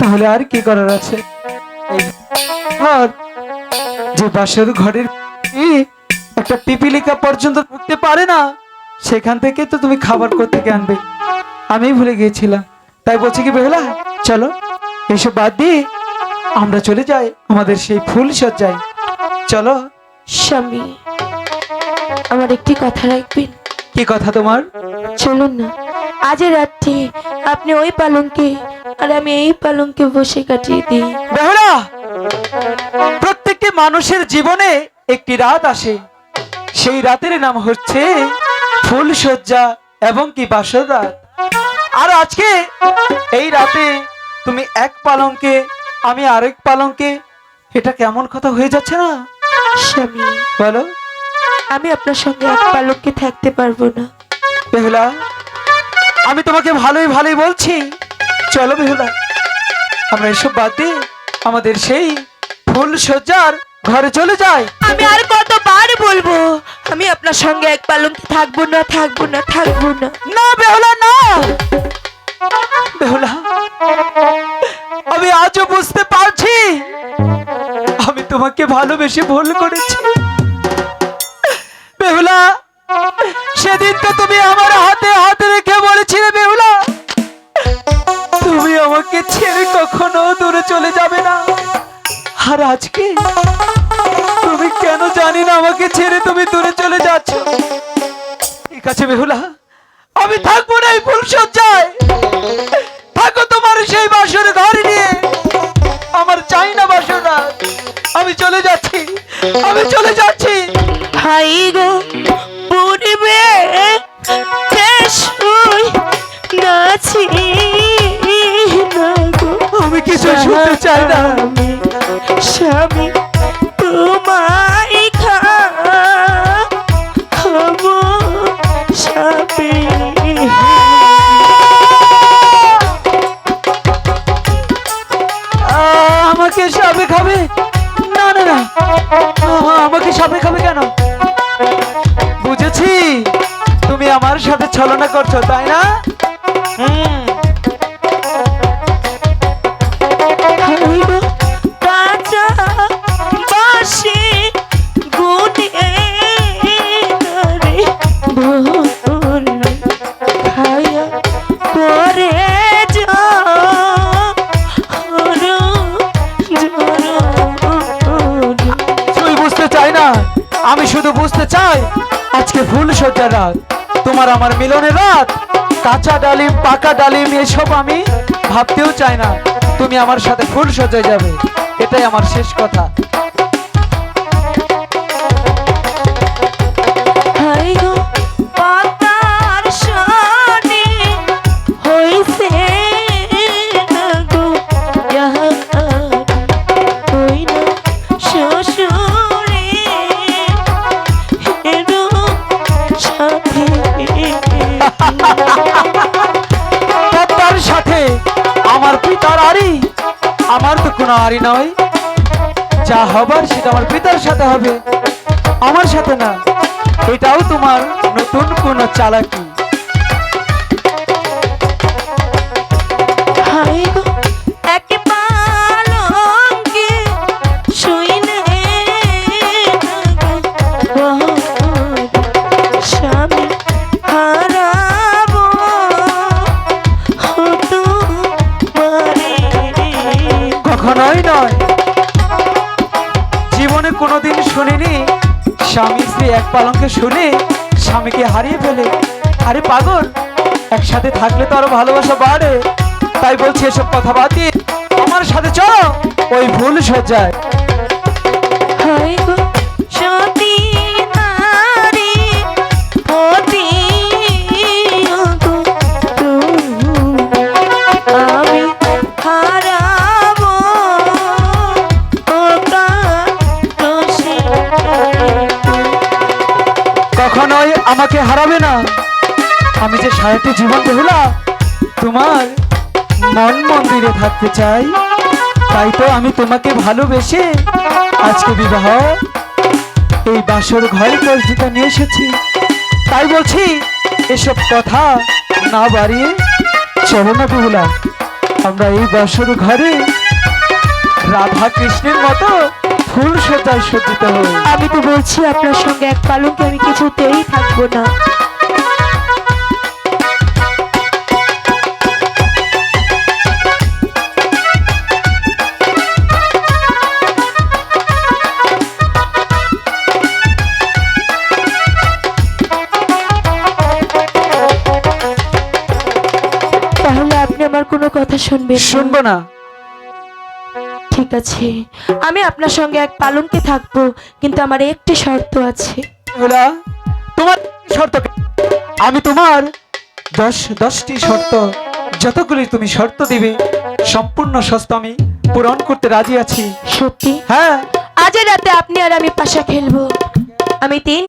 তাহলে আর কি করার আছে? ঘর যে বাসর ঘরের একটা পিপিলিকা পর্যন্ত ঢুকতে পারে না সেখান থেকে তো তুমি খাবার কোথেকে আনবে? আমি ভুলে গিয়েছিলাম। তাই বলছি কি বেহলা চলো এসব বাদ দিয়ে আমরা চলে যাই আমাদের সেই ফুল সজ্জায়। চলো। স্বামী আমার একটি কথা রাখবেন? কি কথা তোমার? চলুন না আজ রাত্রি আপনি ওই পালঙ্কে আর আমি এই পালঙ্কে বসে কাটিয়ে দিই। বেহলা প্রত্যেকটি মানুষের জীবনে একটি রাত আসে। সেই রাতের নাম হচ্ছে ফুল সজ্জা এবং কি বাসর রাত আর আজকে এই রাতে তুমি এক পালঙ্কে আমি আরেক পালঙ্কে এটা কেমন কথা হয়ে যাচ্ছে না? স্বামী বলো। আমি আপনার সঙ্গে এক পালঙ্কে থাকতে পারব না। বেহুলা আমি তোমাকে ভালোই ভালোই বলছি। চলো বেহুলা আমরা এসব বাদ দিয়ে আমাদের সেই ফুল সজ্জার ঘরে চলে যাই। আমি আর কতবার বলব আমি আপনার সঙ্গে এক পালঙ্কে থাকব না থাকব না থাকব না। না বেহুলা না। বেহুলা আমি আজও বুঝতে পারছি। আমি তোমাকে ভালোবেসে ভুল করেছি। বেহুলা সেদিন তো তুমি আমার হাতে হাতে রেখে বলেছিলে বেহুলা। আজকে? তুমি কেন জানি না আমাকে ছেড়ে তুমি দূরে চলে যাচ্ছ। ঠিক আছে বেহুলা আমি থাকব না এই ফুল সজ্জায় থাকো তোমার সেই বাসর ঘর নিয়ে। আমার চাই না বাসর আমি চলে যাচ্ছি আমি চলে যাচ্ছি। হাই গো পূর্বে নাচি না গো। আমি কিছু শুনতে চাই না। স্বামী তোমায় খাব আহ, আমাকে সাপে খাবে? না না না। আমাকে সাপে খাবে কেন? বুঝেছি। তুমি আমার সাথে ছলনা করছ তাই না? চাই? আজকে ফুল সজ্জার রাত। তোমার আমার মিলনের রাত। কাঁচা ডালিম, পাকা ডালিম, এসব আমি ভাবতেও চাই না। তুমি আমার সাথে ফুল সজ্জায় যাবে। এটাই আমার শেষ কথা। আরি, আমার তো কোনো আরি নয়। যা হবার সেটা আমার পিতার সাথে হবে। আমার সাথে না, এটাও তোমার নতুন কোনো চালাকি। স্ত্রী এক পালঙ্কে শুনে, স্বামীকে হারিয়ে ফেলে। আরে পাগল, একসাথে থাকলে তো আরও ভালোবাসা বাড়ে। তাই বলছি এসব কথা বাদ দিয়ে আমার সাথে চলো, ওই ভুল সজ্জায়। আমাকে হারাবে না। আমি যে সারাটি জীবন বেহুলা তোমার মন মন্দিরে থাকতে চাই। তাই তো আমি তোমাকে ভালোবেসে আজকে বিবাহ, এই বাসর ঘরে পরিচিত নিয়ে এসেছি। তাই বলছি, এসব কথা না বাড়িয়ে চলো না আমরা এই বছর ঘরে রাধা কৃষ্ণের মতো ফুল সজ্জায় সজ্জিত হই আমি তো বলছি আপনার সঙ্গে এক পালঙ্কে আমি কিছুতেই থাকব না। তাহলে আপনি আমার কোনো কথা শুনবেন না? শুনব না। ঠিক আছে। আমি আপনার সঙ্গে এক পালঙ্কে থাকব কিন্তু আমার একটি শর্ত আছে। তোমার শর্ত আমি তোমার দশ দশটি শর্ত যতগুলি তুমি শর্ত দিবে সম্পূর্ণ শর্ত আমি পূরণ করতে রাজি আছি। সত্যি? হ্যাঁ। আজ রাতে আপনি আর আমি পাশা খেলব। আমি তিন